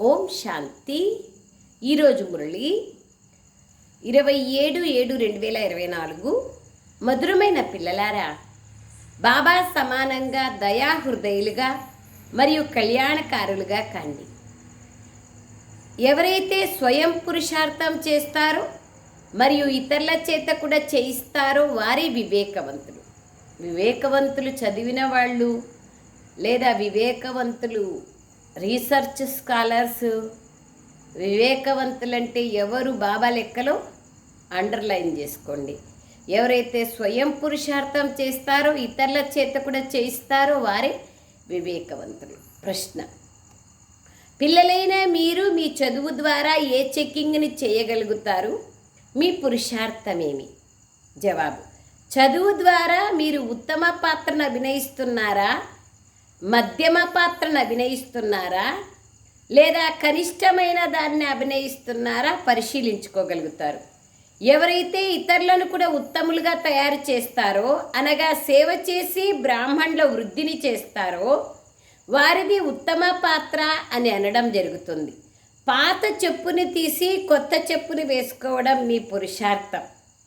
ఓం శాంతి. ఈరోజు మురళి ఇరవై ఏడు ఏడు రెండు వేల ఇరవై నాలుగు. మధురమైన పిల్లలారా బాబా సమానంగా దయాహృదయులుగా మరియు కళ్యాణకారులుగా కండి. ఎవరైతే స్వయం పురుషార్థం చేస్తారో మరియు ఇతరుల చేత కూడా చేయిస్తారో వారే వివేకవంతులు. వివేకవంతులు చదివిన వాళ్ళు లేదా వివేకవంతులు రీసెర్చ్ స్కాలర్స్ వివేకవంతులంటే ఎవరు బాబా లెక్కలో? అండర్లైన్ చేసుకోండి. ఎవరైతే స్వయం పురుషార్థం చేస్తారో ఇతరుల చేత కూడా చేయిస్తారో వారే వివేకవంతులు. ప్రశ్న. పిల్లలైన మీరు మీ చదువు ద్వారా ఏ చెక్కింగ్ని చేయగలుగుతారు? మీ పురుషార్థమేమి? జవాబు. చదువు ద్వారా మీరు ఉత్తమ పాత్రను అభినయిస్తున్నారా? మధ్యమ పాత్రను అభినయిస్తున్నారా? లేదా కనిష్టమైన దాన్ని అభినయిస్తున్నారా? పరిశీలించుకోగలుగుతారు. ఎవరైతే ఇతరులను కూడా ఉత్తములుగా తయారు చేస్తారో అనగా సేవ చేసి బ్రాహ్మణుల వృద్ధిని చేస్తారో వారిది ఉత్తమ పాత్ర అని అనడం జరుగుతుంది. పాత చెప్పుని తీసి కొత్త చెప్పుని వేసుకోవడం మీ పురుషార్థం.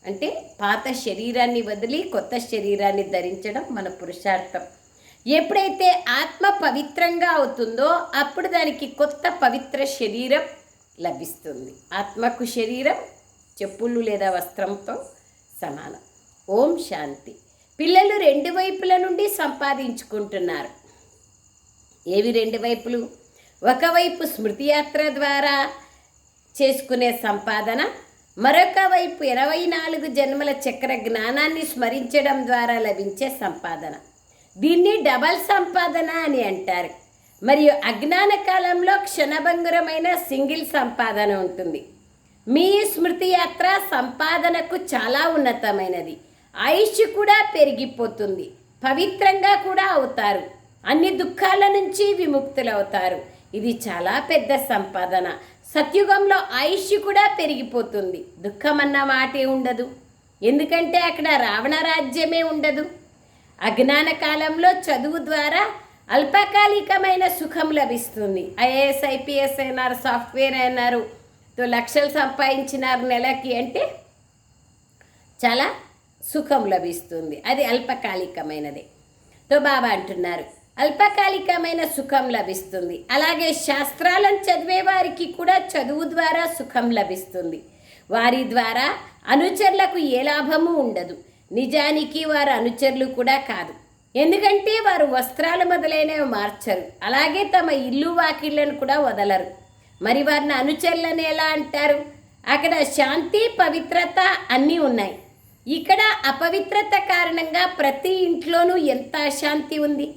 అంటే పాత శరీరాన్ని వదిలి కొత్త శరీరాన్ని ధరించడం మన పురుషార్థం. ఎప్పుడైతే ఆత్మ పవిత్రంగా అవుతుందో అప్పుడు దానికి కొత్త పవిత్ర శరీరం లభిస్తుంది. ఆత్మకు శరీరం చెప్పులు లేదా వస్త్రంతో సమానం. ఓం శాంతి. పిల్లలు రెండు వైపుల నుండి సంపాదించుకుంటున్నారు. ఏవి రెండు వైపులు? ఒకవైపు స్మృతి యాత్ర ద్వారా చేసుకునే సంపాదన మరొక వైపు ఇరవై నాలుగు జన్మల చక్ర జ్ఞానాన్ని స్మరించడం ద్వారా లభించే సంపాదన. దీన్ని డబల్ సంపాదన అని అంటారు. మరియు అజ్ఞాన కాలంలో క్షణభంగురమైన సింగిల్ సంపాదన ఉంటుంది. మీ స్మృతి యాత్ర సంపాదనకు చాలా ఉన్నతమైనది. ఆయుష్ కూడా పెరిగిపోతుంది. పవిత్రంగా కూడా అవుతారు. అన్ని దుఃఖాల నుంచి విముక్తులవుతారు. ఇది చాలా పెద్ద సంపాదన. సత్యుగంలో ఆయుష్ కూడా పెరిగిపోతుంది. దుఃఖం అన్న మాటే ఉండదు. ఎందుకంటే అక్కడ రావణ రాజ్యమే ఉండదు. అజ్ఞాన కాలంలో చదువు ద్వారా అల్పకాలికమైన సుఖం లభిస్తుంది. ఐఏఎస్ ఐపీఎస్ అయినారు సాఫ్ట్వేర్ అయినారు. తో లక్షలు సంపాదించినారు నెలకి అంటే చాలా సుఖం లభిస్తుంది. అది అల్పకాలికమైనదే. తో బాబా అంటున్నారు అల్పకాలికమైన సుఖం లభిస్తుంది. అలాగే శాస్త్రాలను చదివే వారికి కూడా చదువు ద్వారా సుఖం లభిస్తుంది. వారి ద్వారా అనుచరులకు ఏ లాభము ఉండదు. నిజానికి వారు అనుచరులు కూడా కాదు. ఎందుకంటే వారు వస్త్రాలు మొదలైనవి మార్చరు. అలాగే తమ ఇల్లు వాకిళ్ళను కూడా వదలరు. మరి వారిని అనుచరులను ఎలా అంటారు? అక్కడ శాంతి పవిత్రత అన్నీ ఉన్నాయి. ఇక్కడ అపవిత్రత కారణంగా ప్రతి ఇంట్లోనూ ఎంత అశాంతి ఉంది?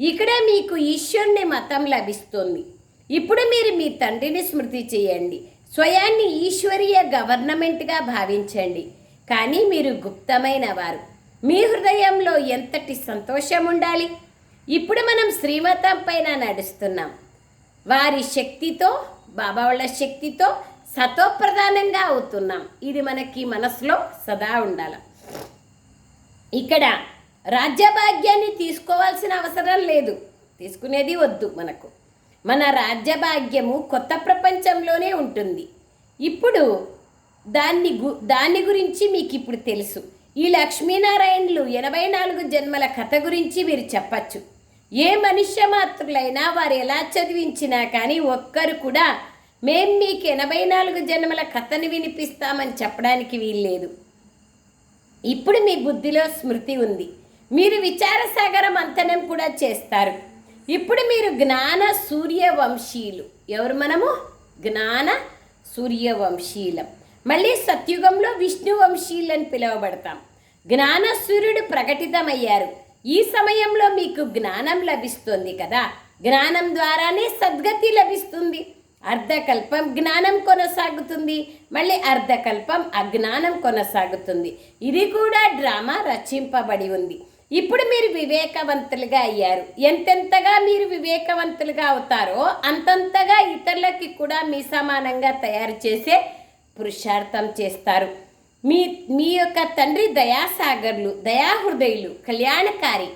ఇక్కడ మీకు ఈశ్వరుని మతం లభిస్తుంది. ఇప్పుడు మీరు మీ తండ్రిని స్మృతి చేయండి. స్వయాన్ని ఈశ్వరీయ గవర్నమెంట్గా భావించండి. కానీ మీరు గుప్తమైన వారు. మీ హృదయంలో ఎంతటి సంతోషం ఉండాలి ఇప్పుడు మనం శ్రీమతం పైన నడుస్తున్నాం. వారి శక్తితో బాబా వాళ్ళ శక్తితో సతోప్రధానంగా అవుతున్నాం. ఇది మనకి మనసులో సదా ఉండాలి. ఇక్కడ రాజ్యభాగ్యాన్ని తీసుకోవాల్సిన అవసరం లేదు. తీసుకునేది వద్దు మనకు. మన రాజ్యభాగ్యము కొత్త ప్రపంచంలోనే ఉంటుంది. ఇప్పుడు దాన్ని గు దాని గురించి మీకు ఇప్పుడు తెలుసు. ఈ లక్ష్మీనారాయణులు ఎనభై నాలుగు జన్మల కథ గురించి మీరు చెప్పచ్చు. ఏ మనుష్య మాత్రులైనా వారు ఎలా చదివించినా కానీ ఒక్కరు కూడా మేం మీకు ఎనభై నాలుగు జన్మల కథని వినిపిస్తామని చెప్పడానికి వీల్లేదు. ఇప్పుడు మీ బుద్ధిలో స్మృతి ఉంది. మీరు విచారసాగర మంథనం కూడా చేస్తారు. ఇప్పుడు మీరు జ్ఞాన సూర్యవంశీయులు ఎవరు మనము? జ్ఞాన సూర్యవంశీలం. మళ్ళీ సత్యుగంలో విష్ణువంశీలని పిలువబడతాం. జ్ఞాన సూర్యుడు ప్రకటితమయ్యారు. ఈ సమయంలో మీకు జ్ఞానం లభిస్తుంది కదా? జ్ఞానం ద్వారానే సద్గతి లభిస్తుంది. అర్ధకల్పం జ్ఞానం కొనసాగుతుంది. మళ్ళీ అర్ధకల్పం అజ్ఞానం కొనసాగుతుంది. ఇది కూడా డ్రామా రచింపబడి ఉంది. ఇప్పుడు మీరు వివేకవంతులుగా అయ్యారు. ఎంతెంతగా మీరు వివేకవంతులుగా అవుతారో అంతంతగా ఇతరులకి కూడా మీ సమానంగా తయారు చేసే పురుషార్థం చేస్తారు. మీ మీ యొక్క తండ్రి దయాసాగర్లు దయాహృదయులు కళ్యాణకారి.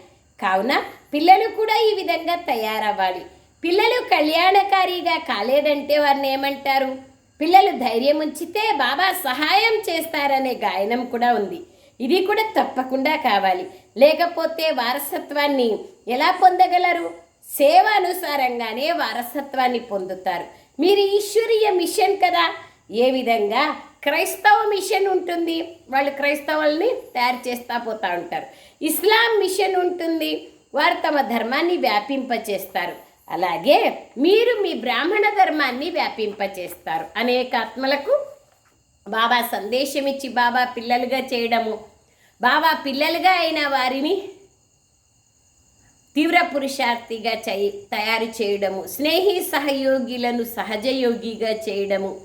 కావున పిల్లలు కూడా ఈ విధంగా తయారవ్వాలి. పిల్లలు కళ్యాణకారిగా కాలేదంటే వారిని ఏమంటారు? పిల్లలు ధైర్యం ఉంచితే బాబా సహాయం చేస్తారనే గాయనం కూడా ఉంది. ఇది కూడా తప్పకుండా కావాలి. లేకపోతే వారసత్వాన్ని ఎలా పొందగలరు? సేవ అనుసారంగానే వారసత్వాన్ని పొందుతారు. మీరు ఈశ్వరీయ మిషన్ కదా? ఏ విధంగా క్రైస్తవ మిషన్ ఉంటుంది? వాళ్ళు క్రైస్తవుల్ని తయారు చేస్తా పోతూ ఉంటారు. ఇస్లాం మిషన్ ఉంటుంది. వారు తమ ధర్మాన్ని వ్యాపింపచేస్తారు. అలాగే మీరు మీ బ్రాహ్మణ ధర్మాన్ని వ్యాపింపచేస్తారు. అనేక ఆత్మలకు బాబా సందేశం ఇచ్చి బాబా పిల్లలుగా చేయడము బాబా పిల్లలుగా అయిన వారిని తీవ్ర పురుషార్థిగా చై తయారు చేయడము స్నేహి సహయోగిలను సహజయోగిగా చేయడము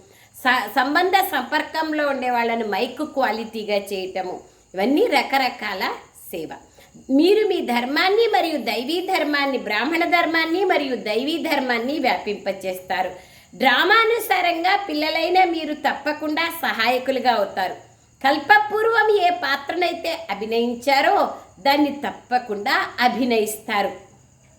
సంబంధ సంపర్కంలో ఉండే వాళ్ళని మైక్ క్వాలిటీగా చేయటము. ఇవన్నీ రకరకాల సేవ. మీరు మీ ధర్మాన్ని మరియు దైవీ ధర్మాన్ని బ్రాహ్మణ ధర్మాన్ని మరియు దైవీ ధర్మాన్ని వ్యాపింపచేస్తారు. డ్రామానుసారంగా పిల్లలైన మీరు తప్పకుండా సహాయకులుగా అవుతారు. కల్పపూర్వం ఏ పాత్రనైతే అభినయించారో దాన్ని తప్పకుండా అభినయిస్తారు.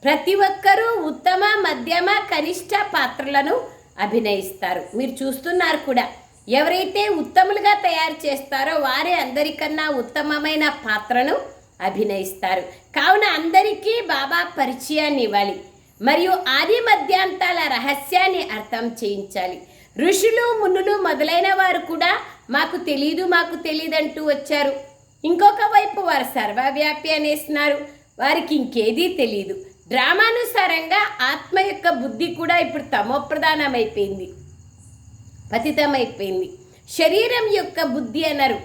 ప్రతి ఒక్కరూ ఉత్తమ మధ్యమ కనిష్ట పాత్రలను అభినయిస్తారు. మీరు చూస్తున్నారు కూడా. ఎవరైతే ఉత్తములుగా తయారు చేస్తారో వారే అందరికన్నా ఉత్తమమైన పాత్రను అభినయిస్తారు. కావున అందరికీ బాబా పరిచయాన్ని ఇవ్వాలి. మరియు ఆది మధ్యాంతాల రహస్యాన్ని అర్థం చేయించాలి. ఋషులు మునులు మొదలైన వారు కూడా మాకు తెలీదు మాకు తెలియదంటూ వచ్చారు. ఇంకొక వైపు వారు సర్వవ్యాపి అనేస్తున్నారు వారికి ఇంకేదీ తెలియదు డ్రామానుసారంగా ఆత్మ యొక్క బుద్ధి కూడా ఇప్పుడు తమోప్రధానమైపోయింది. పతితమైపోయింది. శరీరం యొక్క బుద్ధి అన్నారు.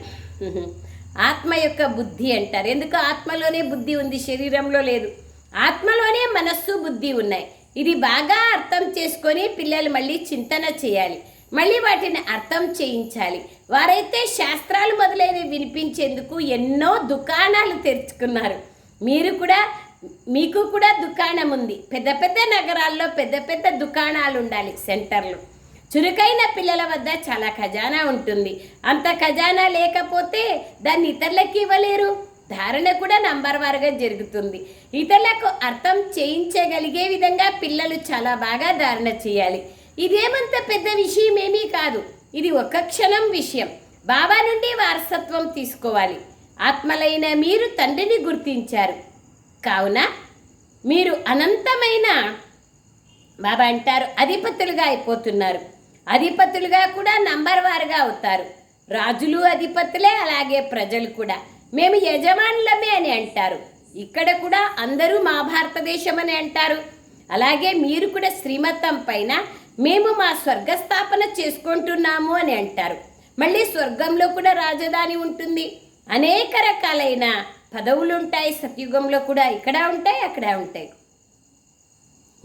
ఆత్మ యొక్క బుద్ధి అంటారు. ఎందుకు ఆత్మలోనే బుద్ధి ఉంది? శరీరంలో లేదు. ఆత్మలోనే మనస్సు బుద్ధి ఉన్నాయి. ఇది బాగా అర్థం చేసుకొని పిల్లలు మళ్ళీ చింతన చేయాలి. మళ్ళీ వాటిని అర్థం చేయించాలి. వారైతే శాస్త్రాలు మొదలైనవి వినిపించేందుకు ఎన్నో దుకాణాలు తెరుచుకున్నారు. మీరు కూడా మీకు కూడా దుకాణం ఉంది. పెద్ద పెద్ద నగరాల్లో పెద్ద పెద్ద దుకాణాలు ఉండాలి సెంటర్లు. చురుకైన పిల్లల వద్ద చాలా ఖజానా ఉంటుంది. అంత ఖజానా లేకపోతే దాన్ని ఇతరులకి ఇవ్వలేరు. ధారణ కూడా నంబర్ వారుగా జరుగుతుంది. ఇతరులకు అర్థం చేయించగలిగే విధంగా పిల్లలు చాలా బాగా ధారణ చేయాలి. ఇదేమంత పెద్ద విషయం ఏమీ కాదు. ఇది ఒక క్షణం విషయం. బాబా నుండి వారసత్వం తీసుకోవాలి. ఆత్మలైన మీరు తండ్రిని గుర్తించారు. కావున మీరు అనంతమైన బాబా అంటారు అధిపతులుగా అయిపోతున్నారు. అధిపతులుగా కూడా నంబర్ వారుగా అవుతారు. రాజులు అధిపతులే అలాగే ప్రజలు కూడా. మేము యజమానులమే అని అంటారు. ఇక్కడ కూడా అందరూ మా భారతదేశం అని అంటారు. అలాగే మీరు కూడా శ్రీమతం పైన మేము మా స్వర్గస్థాపన చేసుకుంటున్నాము అని అంటారు. మళ్ళీ స్వర్గంలో కూడా రాజధాని ఉంటుంది. అనేక రకాలైన పదవులు ఉంటాయి సత్యుగంలో కూడా ఇక్కడ ఉంటాయి అక్కడ ఉంటాయి.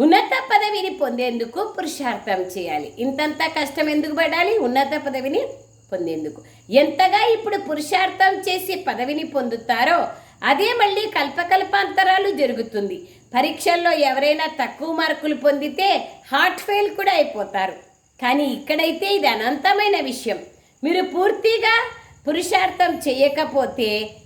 ఉన్నత పదవిని పొందేందుకు పురుషార్థం చేయాలి. ఇంతంత కష్టం ఎందుకు పడాలి? ఉన్నత పదవిని పొందేందుకు. ఎంతగా ఇప్పుడు పురుషార్థం చేసి పదవిని పొందుతారో అదే మళ్ళీ కల్పకల్పాంతరాలు జరుగుతుంది. పరీక్షల్లో ఎవరైనా తక్కువ మార్కులు పొందితే హార్ట్ ఫెయిల్ కూడా అయిపోతారు. కానీ ఇక్కడైతే ఇది అనంతమైన విషయం. మీరు పూర్తిగా పురుషార్థం చేయకపోతే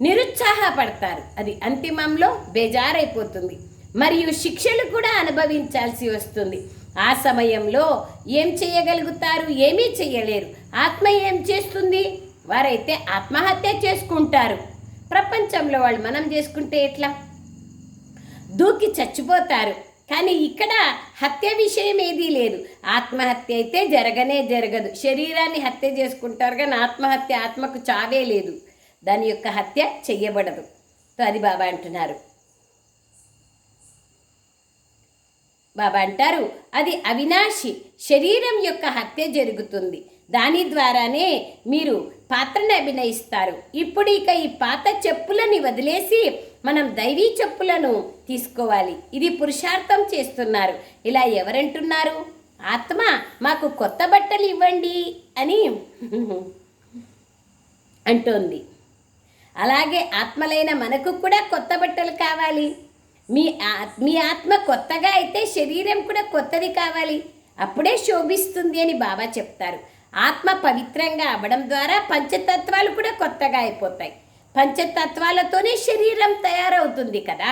నిరుత్సాహపడతారు. అది అంతిమంలో బేజారైపోతుంది. మరియు శిక్షలు కూడా అనుభవించాల్సి వస్తుంది. ఆ సమయంలో ఏం చేయగలుగుతారు? ఏమీ చేయలేరు. ఆత్మ ఏం చేస్తుంది? వారైతే ఆత్మహత్య చేసుకుంటారు. ప్రపంచంలో వాళ్ళు మనం చేసుకుంటే ఎట్లా? దూకి చచ్చిపోతారు. కానీ ఇక్కడ హత్య విషయం ఏదీ లేదు. ఆత్మహత్య అయితే జరగనే జరగదు. శరీరాన్ని హత్య చేసుకుంటారు కానీ ఆత్మహత్య ఆత్మకు చావే లేదు. దాని యొక్క హత్య చెయ్యబడదు. అది బాబా అంటున్నారు. బాబా అంటారు అది అవినాశి శరీరం యొక్క హత్య జరుగుతుంది. దాని ద్వారానే మీరు పాత్రని అభినయిస్తారు. ఇప్పుడు ఇక ఈ పాత చెప్పులని వదిలేసి మనం దైవీ చెప్పులను తీసుకోవాలి. ఇది పురుషార్థం చేస్తున్నారు. ఇలా ఎవరంటున్నారు? ఆత్మ మాకు కొత్త బట్టలు ఇవ్వండి అని అంటోంది. అలాగే ఆత్మలైన మనకు కూడా కొత్త బట్టలు కావాలి. మీ మీ ఆత్మ కొత్తగా అయితే శరీరం కూడా కొత్తది కావాలి. అప్పుడే శోభిస్తుంది అని బాబా చెప్తారు. ఆత్మ పవిత్రంగా అవ్వడం ద్వారా పంచతత్వాలు కూడా కొత్తగా అయిపోతాయి. పంచతత్వాలతోనే శరీరం తయారవుతుంది కదా.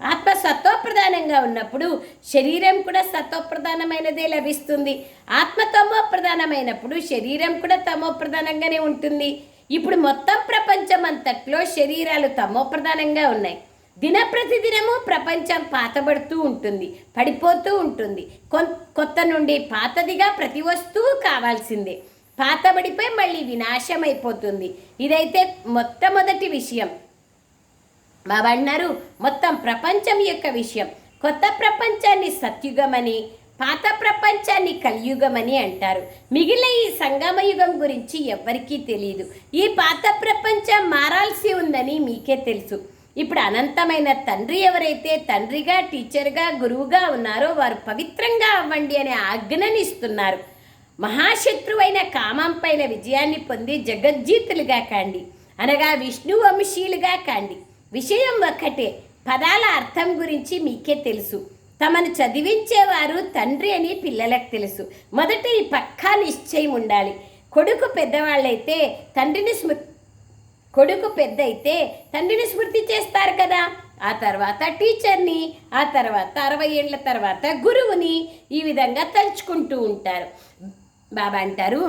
ఆత్మ సత్వప్రధానంగా ఉన్నప్పుడు శరీరం కూడా సత్వప్రధానమైనదే లభిస్తుంది. ఆత్మ తమో ప్రధానమైనప్పుడు శరీరం కూడా తమో ప్రధానంగానే ఉంటుంది. ఇప్పుడు మొత్తం ప్రపంచం అంతట్లో శరీరాలు తమో ప్రధానంగా ఉన్నాయి. దినప్రతిదినము ప్రపంచం పాతబడుతూ ఉంటుంది పడిపోతూ ఉంటుంది. కొత్త నుండి పాతదిగా ప్రతి వస్తువు కావాల్సిందే. పాతబడిపై మళ్ళీ వినాశం అయిపోతుంది ఇదైతే మొట్టమొదటి విషయం. మా అన్నారు మొత్తం ప్రపంచం యొక్క విషయం. కొత్త ప్రపంచాన్ని సత్యుగమని పాత ప్రపంచాన్ని కలియుగమని అంటారు. మిగిలిన ఈ సంగమయుగం గురించి ఎవ్వరికీ తెలియదు ఈ పాత ప్రపంచం మారాల్సి ఉందని మీకే తెలుసు. ఇప్పుడు అనంతమైన తండ్రి ఎవరైతే తండ్రిగా టీచర్గా గురువుగా ఉన్నారో వారు పవిత్రంగా అవ్వండి అనే ఆజ్ఞనిస్తున్నారు మహాశత్రువైన కామం పైన విజయాన్ని పొంది జగజ్జీతులుగా కాండి. అనగా విష్ణు వంశీయులుగా కాండి. విషయం ఒక్కటే పదాల అర్థం గురించి మీకే తెలుసు. తమను చదివించేవారు తండ్రి అని పిల్లలకు తెలుసు. మొదట ఈ పక్కా నిశ్చయం ఉండాలి. కొడుకు పెద్దవాళ్ళైతే తండ్రిని స్మృ కొడుకు పెద్ద అయితే తండ్రిని స్మృతి చేస్తారు కదా. ఆ తర్వాత టీచర్ని ఆ తర్వాత అరవై ఏళ్ళ తర్వాత గురువుని ఈ విధంగా తలుచుకుంటూ ఉంటారు. బాబా అంటారు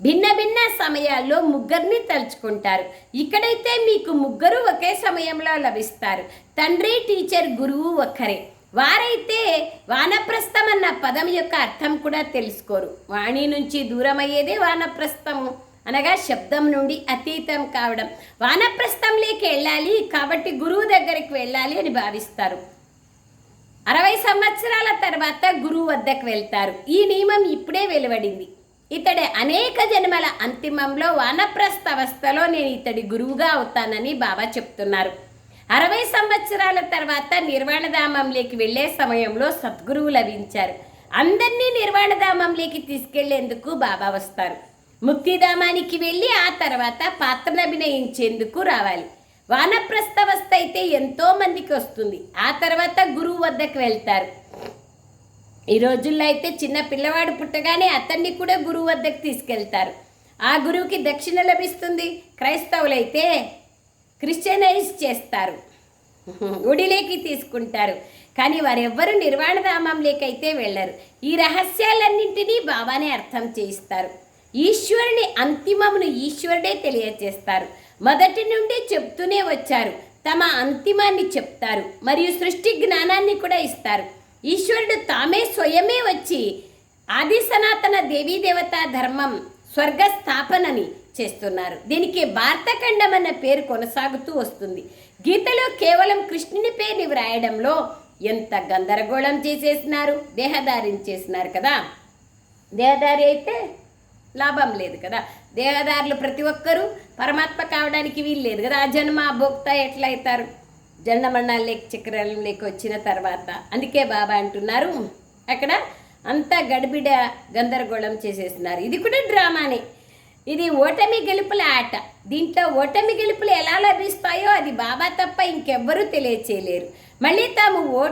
భిన్న భిన్న సమయాల్లో ముగ్గురిని తలుచుకుంటారు. ఇక్కడైతే మీకు ముగ్గురు ఒకే సమయంలో లభిస్తారు. తండ్రి టీచర్ గురువు ఒక్కరే. వారైతే వానప్రస్థం అన్న పదం యొక్క అర్థం కూడా తెలుసుకోరు. వాణి నుంచి దూరమయ్యేదే వానప్రస్థము. అనగా శబ్దం నుండి అతీతం కావడం. వానప్రస్థంలోకి వెళ్ళాలి కాబట్టి గురువు దగ్గరికి వెళ్ళాలి అని భావిస్తారు. అరవై సంవత్సరాల తర్వాత గురువు వద్దకు వెళ్తారు. ఈ నియమం ఇప్పుడే వెలువడింది. ఇతడి అనేక జన్మల అంతిమంలో వానప్రస్థ అవస్థలో నేను ఇతడి గురువుగా అవుతానని బాబా చెప్తున్నారు. అరవై సంవత్సరాల తర్వాత నిర్వాణధామంలోకి వెళ్ళే సమయంలో సద్గురువు లభించారు. అందరినీ నిర్వాణధామంలోకి తీసుకెళ్ళేందుకు బాబా వస్తారు. ముక్తిధామానికి వెళ్ళి ఆ తర్వాత పాత్రను అభినయించేందుకు రావాలి. వానప్రస్థవస్థ అయితే ఎంతో మందికి వస్తుంది. ఆ తర్వాత గురువు వద్దకు వెళ్తారు. ఈ రోజుల్లో అయితే చిన్న పిల్లవాడు పుట్టగానే అతన్ని కూడా గురువు వద్దకు తీసుకెళ్తారు. ఆ గురువుకి దక్షిణ లభిస్తుంది. క్రైస్తవులైతే క్రిస్టియనైజ్ చేస్తారు. గుడిలోకి తీసుకుంటారు. కానీ వారెవ్వరూ నిర్వాణధామంలోకైతే వెళ్ళరు. ఈ రహస్యాలన్నింటినీ బాబానే అర్థం చేయిస్తారు. ఈశ్వరుని అంతిమమును ఈశ్వరుడే తెలియజేస్తారు. మొదటి నుండి చెప్తూనే వచ్చారు. తమ అంతిమాన్ని చెప్తారు. మరియు సృష్టి జ్ఞానాన్ని కూడా ఇస్తారు. ఈశ్వరుడు తామే స్వయమే వచ్చి ఆది సనాతన దేవీ దేవతా ధర్మం స్వర్గ స్థాపనని చేస్తున్నారు. దీనికి భారతఖండం అన్న పేరు కొనసాగుతూ వస్తుంది. గీతలో కేవలం కృష్ణుని పేరుని వ్రాయడంలో ఎంత గందరగోళం చేసేసినారు? దేహదారిని చేసినారు కదా? దేహదారి అయితే లాభం లేదు కదా? దేహదారులు ప్రతి ఒక్కరూ పరమాత్మ కావడానికి వీలు లేదు కదా? ఆ జన్మ భోక్త ఎట్లా అవుతారు? జన్మమరణాలు లేక చక్రాలు లేక వచ్చిన తర్వాత. అందుకే బాబా అంటున్నారు అక్కడ అంతా గడిబిడ గందరగోళం చేసేస్తున్నారు ఇది కూడా డ్రామానే. ఇది ఓటమి గెలుపుల ఆట. దీంట్లో ఓటమి గెలుపులు ఎలా లభిస్తాయో అది బాబా తప్ప ఇంకెవ్వరూ తెలియచేయలేరు. మళ్ళీ తాము ఓ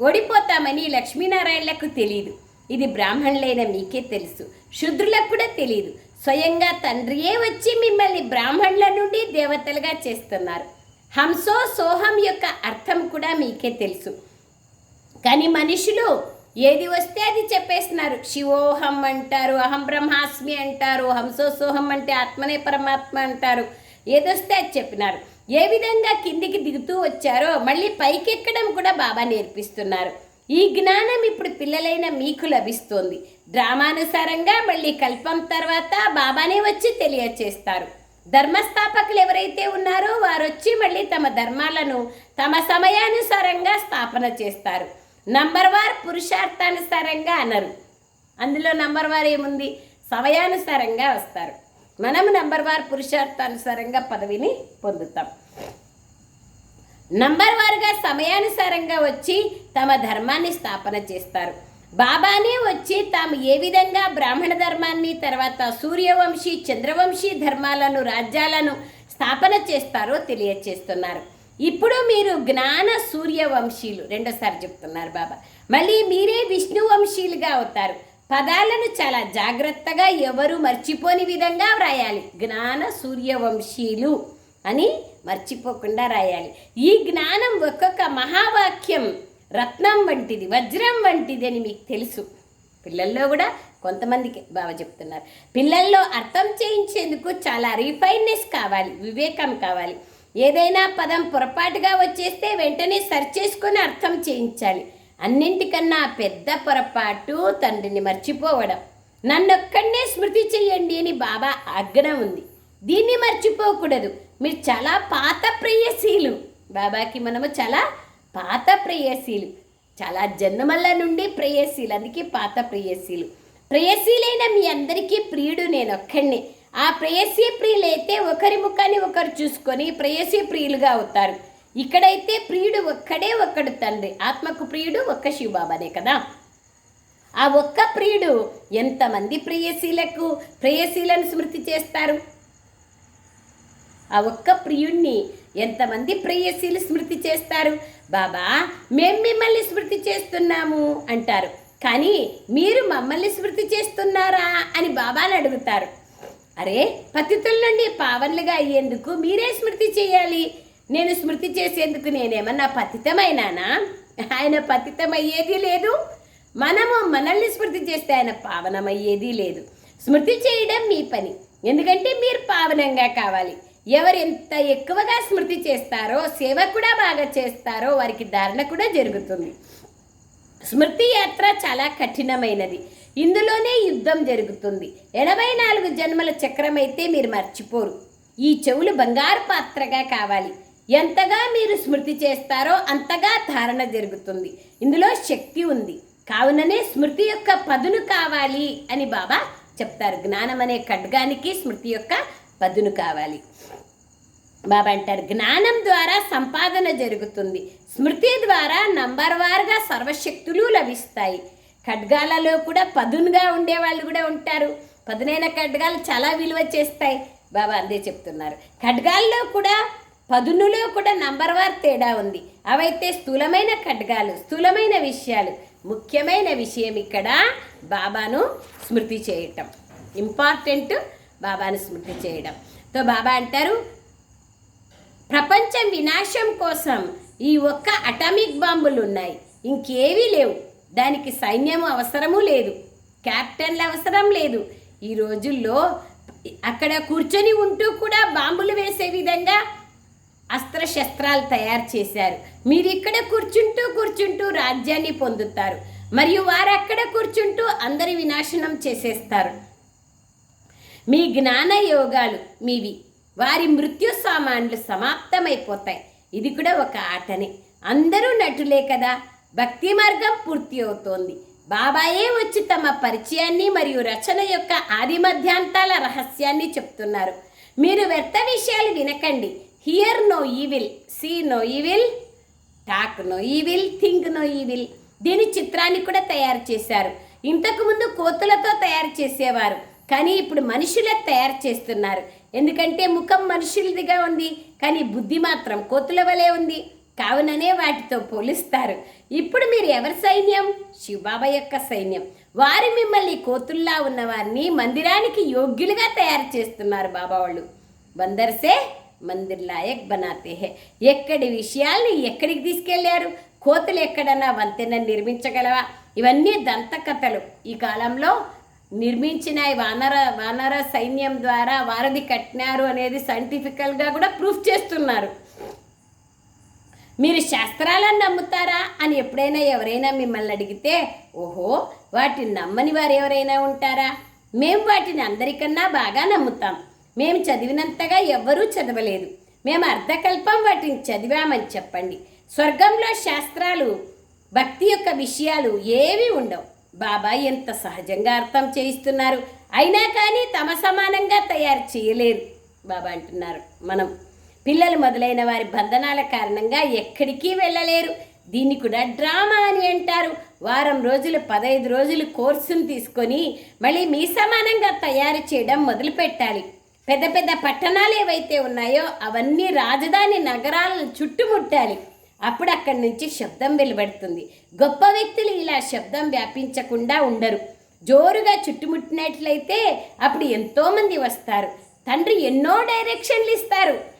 ఓడిపోతామని లక్ష్మీనారాయణలకు తెలియదు ఇది బ్రాహ్మణులైన మీకే తెలుసు. శుద్రులకు కూడా తెలియదు స్వయంగా తండ్రియే వచ్చి మిమ్మల్ని బ్రాహ్మణుల నుండి దేవతలుగా చేస్తున్నారు. హంసో సోహం యొక్క అర్థం కూడా మీకే తెలుసు. కానీ మనుషులు ఏది వస్తే అది చెప్పేస్తున్నారు. శివోహం అంటారు అహం బ్రహ్మాస్మి అంటారు హంసోసోహం అంటే ఆత్మనే పరమాత్మ అంటారు. ఏదొస్తే అది చెప్పినారు. ఏ విధంగా కిందికి దిగుతూ వచ్చారో మళ్ళీ పైకెక్కడం కూడా బాబా నేర్పిస్తున్నారు. ఈ జ్ఞానం ఇప్పుడు పిల్లలైన మీకు లభిస్తోంది. డ్రామానుసారంగా మళ్ళీ కల్పం తర్వాత బాబానే వచ్చి తెలియచేస్తారు. ధర్మస్థాపకులు ఎవరైతే ఉన్నారో వారు వచ్చి మళ్ళీ తమ ధర్మాలను తమ సమయానుసారంగా స్థాపన చేస్తారు. నంబర్ వార్ పురుషార్థానుసారంగా అనరు. అందులో నంబర్ వార్ ఏముంది? సమయానుసారంగా వస్తారు. మనం నంబర్ వార్ పురుషార్థానుసారంగా పదవిని పొందుతాం. నంబర్ వారుగా సమయానుసారంగా వచ్చి తమ ధర్మాన్ని స్థాపన చేస్తారు. బాబానే వచ్చి తాము ఏ విధంగా బ్రాహ్మణ ధర్మాన్ని తర్వాత సూర్యవంశీ చంద్రవంశీ ధర్మాలను రాజ్యాలను స్థాపన చేస్తారో తెలియచేస్తున్నారు. ఇప్పుడు మీరు జ్ఞాన సూర్యవంశీలు. రెండోసారి చెప్తున్నారు బాబా. మళ్ళీ మీరే విష్ణువంశీలుగా అవుతారు. పదాలను చాలా జాగ్రత్తగా ఎవరు మర్చిపోని విధంగా వ్రాయాలి. జ్ఞాన సూర్యవంశీలు అని మర్చిపోకుండా రాయాలి. ఈ జ్ఞానం ఒక్కొక్క మహావాక్యం రత్నం వంటిది వజ్రం వంటిది అని మీకు తెలుసు. పిల్లల్లో కూడా కొంతమందికి బాగా చెప్తున్నారు. పిల్లల్లో అర్థం చేయించేందుకు చాలా రిఫైన్నెస్ కావాలి వివేకం కావాలి. ఏదైనా పదం పొరపాటుగా వచ్చేస్తే వెంటనే సర్చ్ చేసుకొని అర్థం చేయించాలి. అన్నింటికన్నా పెద్ద పొరపాటు తండ్రిని మర్చిపోవడం. నన్నొక్కడనే స్మృతి చెయ్యండి అని బాబా ఆజ్ఞ ఉంది. దీన్ని మర్చిపోకూడదు. మీరు చాలా పాత ప్రేయసీలు. బాబాకి మనము చాలా పాత ప్రేయసీలు. చాలా జన్మల నుండి ప్రేయసీలు. అందుకే పాత ప్రేయసీలు. ప్రేయసీలైన మీ అందరికీ ప్రియుడు నేను ఒక్కడిని ఆ ప్రేయసీ ప్రియులైతే ఒకరి ముఖాన్ని ఒకరు చూసుకొని ప్రేయసీ ప్రియులుగా అవుతారు. ఇక్కడైతే ప్రియుడు ఒక్కడే ఒక్కడు తండ్రి. ఆత్మకు ప్రియుడు ఒక్క శివబాబానే కదా? ఆ ఒక్క ప్రియుడు ఎంతమంది ప్రేయసీలకు ప్రేయసీలను స్మృతి చేస్తారు? ఆ ఒక్క ప్రియుణ్ణి ఎంతమంది ప్రేయసీలు స్మృతి చేస్తారు? బాబా మేం మిమ్మల్ని స్మృతి చేస్తున్నాము అంటారు. కానీ మీరు మమ్మల్ని స్మృతి చేస్తున్నారా అని బాబాని అడుగుతారు. అరే పతితుల నుండి పావన్లుగా అయ్యేందుకు మీరే స్మృతి చేయాలి. నేను స్మృతి చేసేందుకు నేనేమన్నా పతితమైనానా? ఆయన పతితమయ్యేది లేదు. మనము మనల్ని స్మృతి చేస్తే ఆయన పావనమయ్యేది లేదు. స్మృతి చేయడం మీ పని. ఎందుకంటే మీరు పావనంగా కావాలి. ఎవరు ఎంత ఎక్కువగా స్మృతి చేస్తారో సేవ కూడా బాగా చేస్తారో వారికి ధారణ కూడా జరుగుతుంది. స్మృతి యాత్ర చాలా కఠినమైనది. ఇందులోనే యుద్ధం జరుగుతుంది. ఎనభై నాలుగు జన్మల చక్రమైతే మీరు మర్చిపోరు. ఈ చెవులు బంగారు పాత్రగా కావాలి. ఎంతగా మీరు స్మృతి చేస్తారో అంతగా ధారణ జరుగుతుంది. ఇందులో శక్తి ఉంది. కావుననే స్మృతి యొక్క పదును కావాలి అని బాబా చెప్తారు. జ్ఞానం అనే ఖడ్గానికి స్మృతి యొక్క పదును కావాలి. బాబా అంటారు జ్ఞానం ద్వారా సంపాదన జరుగుతుంది. స్మృతి ద్వారా నంబర్ వారుగా సర్వశక్తులు లభిస్తాయి. ఖడ్గాలలో కూడా పదునుగా ఉండేవాళ్ళు కూడా ఉంటారు. పదునైన ఖడ్గాలు చాలా విలువ చేస్తాయి. బాబా అందే చెప్తున్నారు. ఖడ్గాల్లో కూడా పదునులో కూడా నంబర్ వార్ తేడా ఉంది. అవైతే స్థూలమైన ఖడ్గాలు స్థూలమైన విషయాలు ముఖ్యమైన విషయం ఇక్కడ బాబాను స్మృతి చేయటం. ఇంపార్టెంట్ బాబాను స్మృతి చేయడం. తో బాబా అంటారు ప్రపంచం వినాశం కోసం ఈ ఒక్క అటామిక్ బాంబులు ఉన్నాయి ఇంకేవీ లేవు. దానికి సైన్యం అవసరము లేదు. క్యాప్టెన్లు అవసరం లేదు. ఈ రోజుల్లో అక్కడ కూర్చొని ఉంటూ కూడా బాంబులు వేసే విధంగా అస్త్రశస్త్రాలు తయారు చేశారు. మీరు ఇక్కడ కూర్చుంటూ కూర్చుంటూ రాజ్యాన్ని పొందుతారు. మరియు వారు అక్కడ కూర్చుంటూ అందరి వినాశనం చేసేస్తారు. మీ జ్ఞాన యోగాలు మీవి. వారి మృత్యు సామాన్లు సమాప్తమైపోతాయి. ఇది కూడా ఒక ఆటనే. అందరూ నటులే కదా. భక్తి మార్గం పూర్తి అవుతోంది. బాబాయే వచ్చి తమ పరిచయాన్ని మరియు రచన యొక్క ఆది మధ్యాంతాల రహస్యాన్ని చెప్తున్నారు. మీరు వ్యర్థ విషయాలు వినకండి. Hear no evil see no evil talk no evil think no evil దీని చిత్రాన్ని కూడా తయారు చేశారు. ఇంతకుముందు కోతులతో తయారు చేసేవారు. కానీ ఇప్పుడు మనుషులే తయారు చేస్తున్నారు. ఎందుకంటే ముఖం మనుషులదిగా ఉంది. కానీ బుద్ధి మాత్రం కోతుల వలె ఉంది. కావుననే వాటితో పోలిస్తారు. ఇప్పుడు మీరు ఎవరి సైన్యం? శివబాబా యొక్క సైన్యం. వారు మిమ్మల్ని కోతుల్లా ఉన్న వారిని మందిరానికి యోగ్యులుగా తయారు చేస్తున్నారు బాబా వాళ్ళు బందర్సే మందిర్ లాయక్ బనాతే హే. ఎక్కడి విషయాల్ని ఎక్కడికి తీసుకెళ్ళారు? కోతులు ఎక్కడన్నా వంతెన నిర్మించగలవా? ఇవన్నీ దంతకథలు ఈ కాలంలో నిర్మించిన వానర వానర సైన్యం ద్వారా వారధి కట్టినారు అనేది సైంటిఫికల్గా కూడా ప్రూఫ్ చేస్తున్నారు. మీరు శాస్త్రాలను నమ్ముతారా అని ఎప్పుడైనా ఎవరైనా మిమ్మల్ని అడిగితే ఓహో వాటిని నమ్మని వారు ఎవరైనా ఉంటారా? మేము వాటిని అందరికన్నా బాగా నమ్ముతాం. మేము చదివినంతగా ఎవ్వరూ చదవలేదు. మేము అర్ధకల్పం వాటిని చదివామని చెప్పండి. స్వర్గంలో శాస్త్రాలు భక్తి యొక్క విషయాలు ఏవి ఉండవు. బాబా ఎంత సహజంగా అర్థం చేయిస్తున్నారు. అయినా కానీ తమ సమానంగా తయారు చేయలేరు. బాబా అంటున్నారు. మనం పిల్లలు మొదలైన వారి బంధనాల కారణంగా ఎక్కడికి వెళ్ళలేరు. దీన్ని కూడా డ్రామా అని అంటారు. వారం రోజులు పదహైదు రోజులు కోర్సును తీసుకొని మళ్ళీ మీ సమానంగా తయారు చేయడం మొదలు పెట్టాలి పెద్ద పెద్ద పట్టణాలు ఏవైతే ఉన్నాయో అవన్నీ రాజధాని నగరాలను చుట్టుముట్టాలి. అప్పుడు అక్కడి నుంచి శబ్దం వెలువడుతుంది. గొప్ప వ్యక్తులు ఇలా శబ్దం వ్యాపించకుండా ఉండరు. జోరుగా చుట్టుముట్టినట్లయితే అప్పుడు ఎంతోమంది వస్తారు. తండ్రి ఎన్నో డైరెక్షన్లు ఇస్తారు.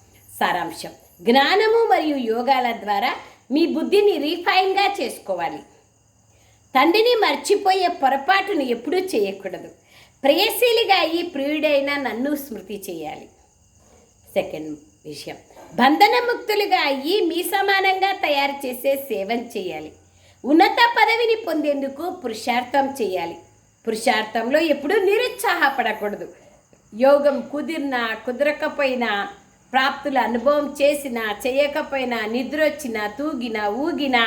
సారాంశం. జ్ఞానము మరియు యోగాల ద్వారా మీ బుద్ధిని రీఫైన్గా చేసుకోవాలి. తండ్రిని మర్చిపోయే పొరపాటును ఎప్పుడూ చేయకూడదు. ప్రేయశీలిగా అయ్యి ప్రియుడైన నన్ను స్మృతి చేయాలి. సెకండ్ విషయం. బంధనముక్తులుగా అయ్యి మీ సమానంగా తయారు చేసే సేవం చేయాలి. ఉన్నత పదవిని పొందేందుకు పురుషార్థం చేయాలి. పురుషార్థంలో ఎప్పుడూ నిరుత్సాహపడకూడదు. యోగం కుదిరినా కుదరకపోయినా ప్రాప్తుల అనుభవం చేసినా చేయకపోయినా నిద్ర వచ్చినా తూగినా ఊగినా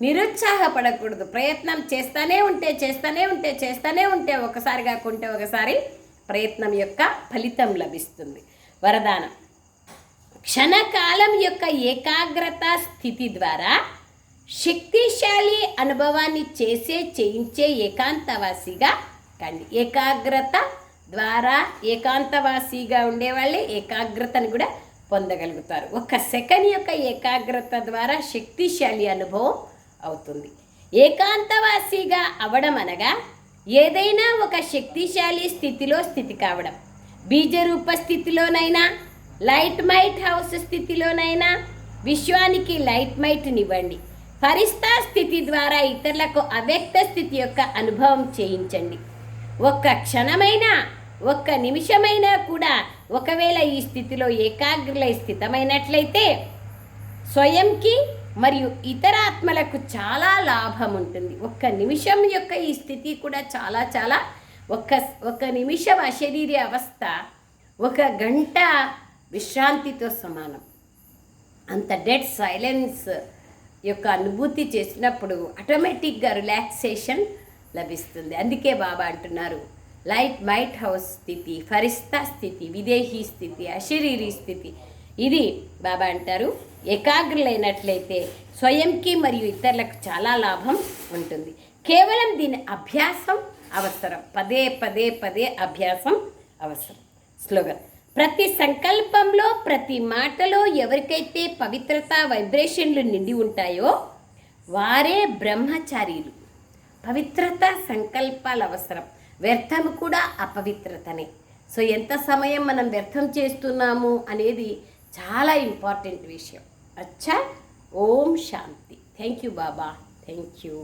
నిరుత్సాహపడకూడదు. ప్రయత్నం చేస్తూనే ఉంటే చేస్తూనే ఉంటే చేస్తూనే ఉంటే ఒకసారి కాకుంటే ఒకసారి ప్రయత్నం యొక్క ఫలితం లభిస్తుంది. వరదానం. క్షణకాలం యొక్క ఏకాగ్రత స్థితి ద్వారా శక్తిశాలి అనుభవాన్ని చేసే చేయించే ఏకాంతవాసిగా కండి. ఏకాగ్రత ద్వారా ఏకాంతవాసిగా ఉండేవాళ్ళే ఏకాగ్రతను కూడా పొందగలుగుతారు. ఒక సెకండ్ యొక్క ఏకాగ్రత ద్వారా శక్తిశాలి అనుభవం అవుతుంది. ఏకాంతవాసిగా అవడం అనగా ఏదైనా ఒక శక్తిశాలి స్థితిలో స్థితి కావడం. బీజరూప స్థితిలోనైనా లైట్ మైట్ హౌస్ స్థితిలోనైనా విశ్వానికి లైట్ మైట్నివ్వండి ఫరిస్తా స్థితి ద్వారా ఇతరులకు అవ్యక్త స్థితి యొక్క అనుభవం చేయించండి. ఒక్క క్షణమైనా ఒక్క నిమిషమైనా కూడా ఒకవేళ ఈ స్థితిలో ఏకాగ్రలై స్థితమైనట్లయితే స్వయంకి మరియు ఇతర ఆత్మలకు చాలా లాభం ఉంటుంది. ఒక్క నిమిషం యొక్క ఈ స్థితి కూడా చాలా చాలా ఒక్క ఒక నిమిషం అశరీర అవస్థ ఒక గంట విశ్రాంతితో సమానం. అంత డెడ్ సైలెన్స్ యొక్క అనుభూతి చేసినప్పుడు ఆటోమేటిక్గా రిలాక్సేషన్ లభిస్తుంది. అందుకే బాబా అంటున్నారు లైట్ మైట్ హౌస్ స్థితి ఫరిస్తా స్థితి విదేహీ స్థితి అశరీరీ స్థితి. ఇది బాబా అంటారు ఏకాగ్రులైనట్లయితే స్వయంకి మరియు ఇతరులకు చాలా లాభం ఉంటుంది. కేవలం దీని అభ్యాసం అవసరం. పదే పదే పదే అభ్యాసం అవసరం. స్లోగన్. ప్రతి సంకల్పంలో ప్రతి మాటలో ఎవరికైతే పవిత్రత వైబ్రేషన్లు నిండి ఉంటాయో వారే బ్రహ్మచారీలు. పవిత్రత సంకల్పాలు అవసరం. వ్యర్థం కూడా అపవిత్రతనే. సో ఎంత సమయం మనం వ్యర్థం చేస్తున్నాము అనేది చాలా ఇంపార్టెంట్ విషయం. అచ్చా? ఓం శాంతి. Thank you Baba. Thank you